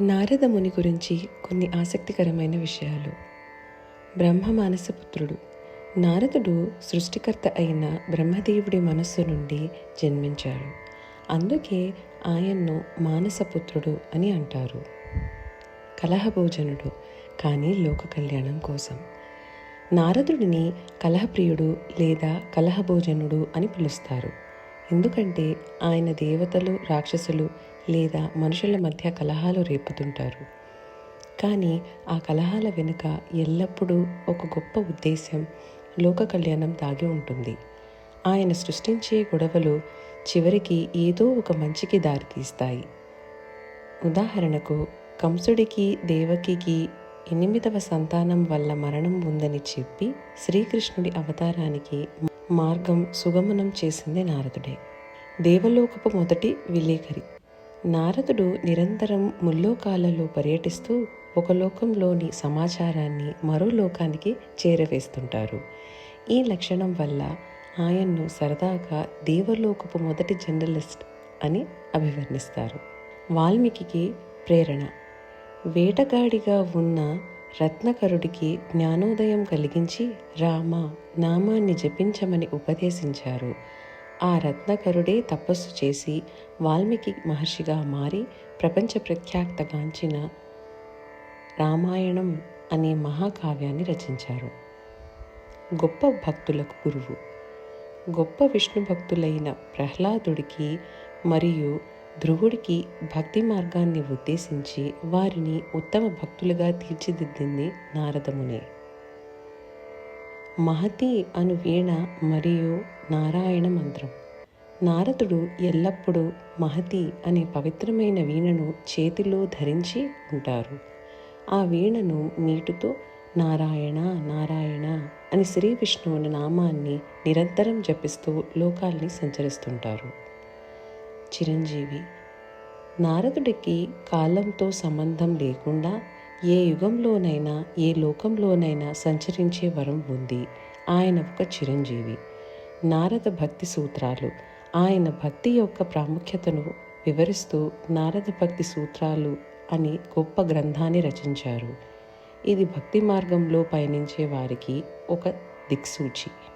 నారద ముని గురించి కొన్ని ఆసక్తికరమైన విషయాలు. బ్రహ్మ మానసపుత్రుడు. నారదుడు సృష్టికర్త అయిన బ్రహ్మదేవుడి మనస్సు నుండి జన్మించాడు. అందుకే ఆయన్ను మానసపుత్రుడు అని అంటారు. కలహభోజనుడు కానీ లోక కళ్యాణం కోసం. నారదుడిని కలహప్రియుడు లేదా కలహభోజనుడు అని పిలుస్తారు. ఎందుకంటే ఆయన దేవతలు రాక్షసులు లేదా మనుషుల మధ్య కలహాలు రేపుతుంటారు. కానీ ఆ కలహాల వెనుక ఎల్లప్పుడూ ఒక గొప్ప ఉద్దేశం లోక కళ్యాణం దాగి ఉంటుంది. ఆయన సృష్టించే గొడవలు చివరికి ఏదో ఒక మంచికి దారితీస్తాయి ఉదాహరణకు కంసుడికి దేవకికి ఎనిమిదవ సంతానం వల్ల మరణం ఉందని చెప్పి శ్రీకృష్ణుడి అవతారానికి మార్గం సుగమనం చేసింది నారదుడే. దేవలోకపు మొదటి విలేకరి. నారదుడు నిరంతరం ముల్లోకాలలో పర్యటిస్తూ ఒక లోకంలోని సమాచారాన్ని మరో లోకానికి చేరవేస్తుంటారు. ఈ లక్షణం వల్ల ఆయన్ను సరదాగా దేవలోకపు మొదటి జర్నలిస్ట్ అని అభివర్ణిస్తారు. వాల్మీకి ప్రేరణ. వేటగాడిగా ఉన్న రత్నకరుడికి జ్ఞానోదయం కలిగించి రామ నామాన్ని జపించమని ఉపదేశించారు. ఆ రత్నకరుడే తపస్సు చేసి వాల్మీకి మహర్షిగా మారి ప్రపంచ ప్రఖ్యాతగాంచిన రామాయణం అనే మహాకావ్యాన్ని రచించారు. గొప్ప భక్తులకు గురువు. గొప్ప విష్ణు భక్తులైన ప్రహ్లాదుడికి మరియు ధ్రువుడికి భక్తి మార్గాన్ని ఉద్దేశించి వారిని ఉత్తమ భక్తులుగా తీర్చిదిద్దింది నారదమునే మహతి అను వీణ మరియు నారాయణ మంత్రం. నారదుడు ఎల్లప్పుడూ మహతి అనే పవిత్రమైన వీణను చేతిలో ధరించి ఉంటారు. ఆ వీణను మీటుతో నారాయణ నారాయణ అని శ్రీ విష్ణువుని నామాన్ని నిరంతరం జపిస్తూ లోకాల్ని సంచరిస్తుంటారు. చిరంజీవి. నారదుడికి కాలంతో సంబంధం లేకుండా ఏ యుగంలోనైనా ఏ లోకంలోనైనా సంచరించే వరం ఉంది. ఆయన ఒక చిరంజీవి. నారద భక్తి సూత్రాలు. ఆయన భక్తి యొక్క ప్రాముఖ్యతను వివరిస్తూ నారద భక్తి సూత్రాలు అని గొప్ప గ్రంథాన్ని రచించారు. ఇది భక్తి మార్గంలో పయనించే వారికి ఒక దిక్సూచి.